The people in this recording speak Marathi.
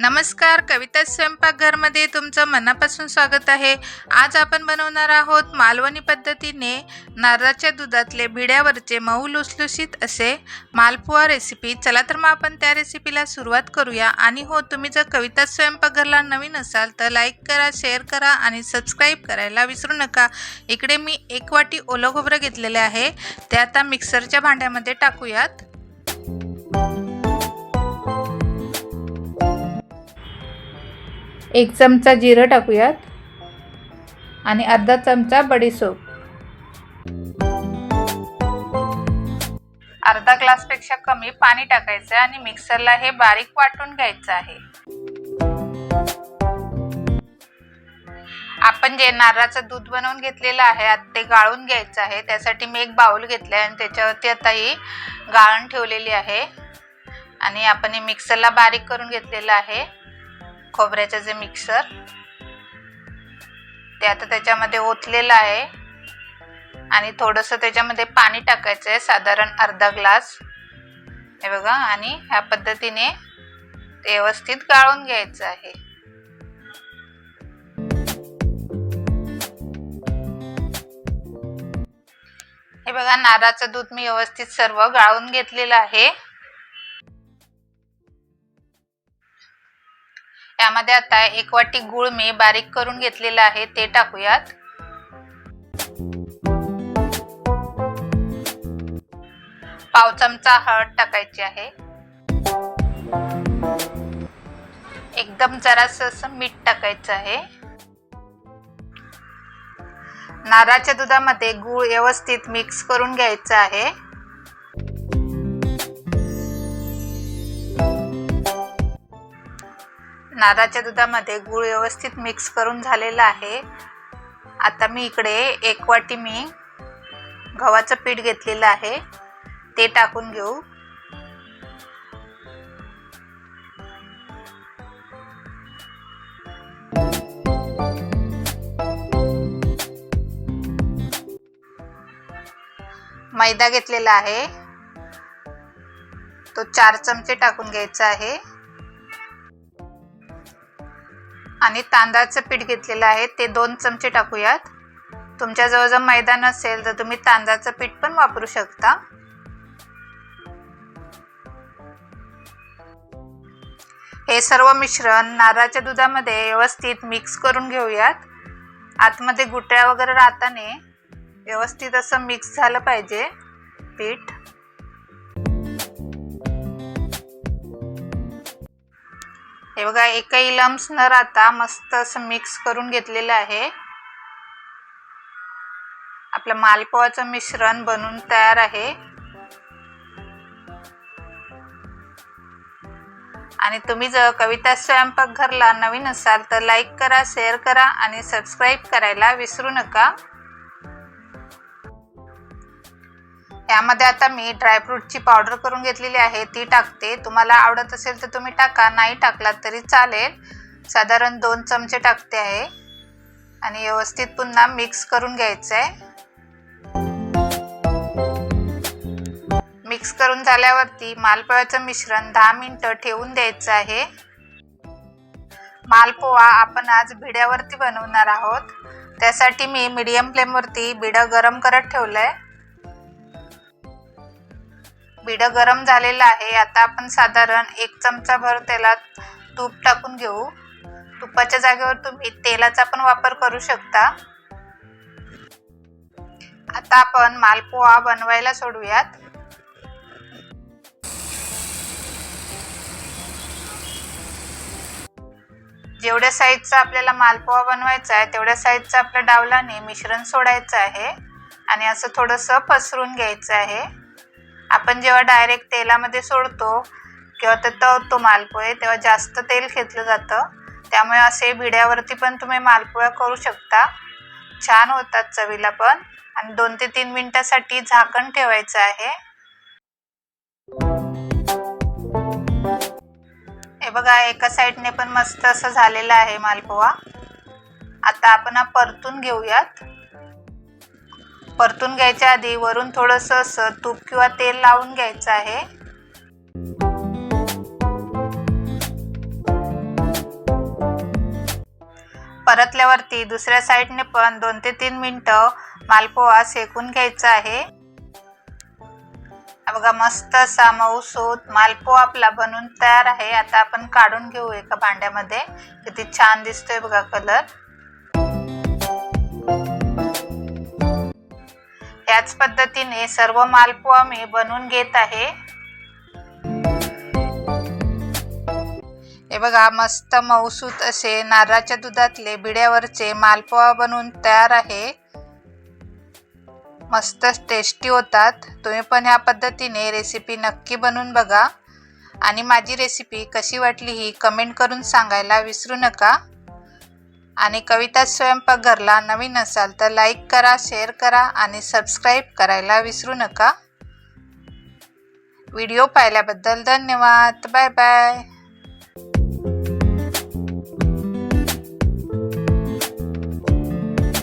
नमस्कार कविता स्वयंपाकघरमध्ये तुमचं मनापासून स्वागत आहे. आज आपण बनवणार आहोत मालवणी पद्धतीने नारळाच्या दुधातले भिड्यावरचे मऊ लुसलुसीत असे मालपुआ रेसिपी चला तर मग आपण त्या रेसिपीला सुरुवात करूया. आणि हो तुम्ही जर कविता स्वयंपाकघरला नवीन असाल तर लाईक करा शेअर करा आणि सबस्क्राईब करायला विसरू नका. इकडे मी एक वाटी ओलं खोबरं घेतलेले आहे. ते आता मिक्सरच्या भांड्यामध्ये टाकूयात. एक चमचा जिरं टाकूयात. आणि अर्धा चमचा बडीसोप अर्धा ग्लासपेक्षा कमी पाणी टाकायचं आहे आणि मिक्सरला हे बारीक वाटून घ्यायचं आहे. आपण जे नारळाचं दूध बनवून घेतलेलं आहे ते गाळून घ्यायचं आहे. त्यासाठी मी एक बाऊल घेतला आहे आणि त्याच्यावरती आता ही गाळण ठेवलेली आहे. आणि आपण हे मिक्सरला बारीक करून घेतलेलं आहे. खोबऱ्याचं जे मिक्सर ते आता त्याच्यामध्ये ओतलेलं आहे. आणि थोडंसं त्याच्यामध्ये पाणी टाकायचं आहे साधारण अर्धा ग्लास. हे बघा आणि ह्या पद्धतीने ते व्यवस्थित गाळून घ्यायचं आहे. हे बघा नारळाचं दूध मी व्यवस्थित सर्व गाळून घेतलेलं आहे. यामध्ये आता एक वाटी गुळ मी बारीक करून घेतलेलं आहे ते टाकूयात. पाव चमचा हळद टाकायची आहे. एकदम जरास असं मीठ टाकायचं आहे. नारळाच्या दुधामध्ये गुळ व्यवस्थित मिक्स करून घ्यायचं आहे. नारळाच्या दुधामध्ये गूळ व्यवस्थित मिक्स करून झालेला आहे. आता मी इकडे एक वाटी मी गव्हाचं पीठ घेतलेलं आहे. ते टाकून घेऊ. मैदा घेतलेला आहे. तो चार चमचे टाकून घ्यायचा आहे. आणि तांदळाचं पीठ घेतलेलं आहे. ते दोन चमचे टाकूयात. तुमच्याजवळ जर मैदा नसेल तर तुम्ही तांदळाचं पीठ पण वापरू शकता. हे सर्व मिश्रण नारळाच्या दुधामध्ये व्यवस्थित मिक्स करून घेऊयात. आतमध्ये गुटळ्या वगैरे राहताने व्यवस्थित असं मिक्स झालं पाहिजे पीठ. हे बघा एकही लम्स न राहता मस्त असं मिक्स करून घेतलेलं आहे. आपलं मालपोवाचं मिश्रण बनून तयार आहे. आणि तुम्ही जर कविता स्वयंपाकघरला नवीन असाल तर लाईक करा शेअर करा आणि सबस्क्राईब करायला विसरू नका. यामध्ये आता मी ड्रायफ्रूटची पावडर करून घेतलेली आहे ती टाकते. तुम्हाला आवडत असेल तर तुम्ही टाका नाही टाकलात तरी चालेल. साधारण दोन चमचे टाकते आहे. आणि व्यवस्थित पुन्हा मिक्स करून घ्यायचं आहे मिक्स करून झाल्यावरती मालपोळ्याचं मिश्रण दहा मिनटं ठेवून द्यायचं आहे. मालपोहा आपण आज भिड्यावरती बनवणार आहोत. त्यासाठी मी मीडियम फ्लेमवरती बिडं गरम करत ठेवलं आहे पिढं गरम झालेलं आहे. आता आपण साधारण एक चमचा भर तेलात तूप टाकून घेऊ. तुपाच्या जागेवर तुम्ही तेलाचा पण वापर करू शकता. आता आपण मालपोहा बनवायला सोडूयात. जेवढ्या साईजचा आपल्याला मालपोहा बनवायचा आहे तेवढ्या साईजचा आपल्या डावलाने मिश्रण सोडायचं आहे. आणि असं थोडंसं पसरून घ्यायचं आहे. आपण जेव्हा डायरेक्ट तेलामध्ये सोडतो किंवा ते तळतो मालपोहे तेव्हा जास्त तेल घेतलं जातं. त्यामुळे असे भिड्यावरती पण तुम्ही मालपोळ्या करू शकता. छान होतात चवीला पण. आणि दोन ते तीन मिनिटासाठी झाकण ठेवायचं आहे. हे बघा एका साईडने पण मस्त असं झालेलं आहे मालपोहा आता आपण हा परतून घेऊयात. परतून घ्यायच्या आधी वरून थोडंसं असं तूप किंवा तेल लावून घ्यायचं आहे. परतल्यावरती दुसऱ्या साईडने पण दोन ते तीन मिनटं मालपोहा शेकून घ्यायचा आहे. बघा मस्त असा मऊसूत मालपोहा आपला बनून तयार आहे. आता आपण काढून घेऊ एका भांड्यामध्ये. किती छान दिसतोय बघा कलर त्याच पद्धतीने सर्व मालपोहा मी बनवून घेत आहे. हे बघा मस्त मौसूत असे नारळाच्या दुधातले बिड्यावरचे मालपुआ बनवून तयार आहे. मस्त टेस्टी होतात. तुम्ही पण ह्या पद्धतीने रेसिपी नक्की बनवून बघा. आणि माझी रेसिपी कशी वाटली ही कमेंट करून सांगायला विसरू नका. आणि कविता स्वयंपाकघरला नवीन असाल तर लाईक करा शेअर करा आणि सबस्क्राईब करायला विसरू नका. व्हिडिओ पाहिल्याबद्दल धन्यवाद. Bye bye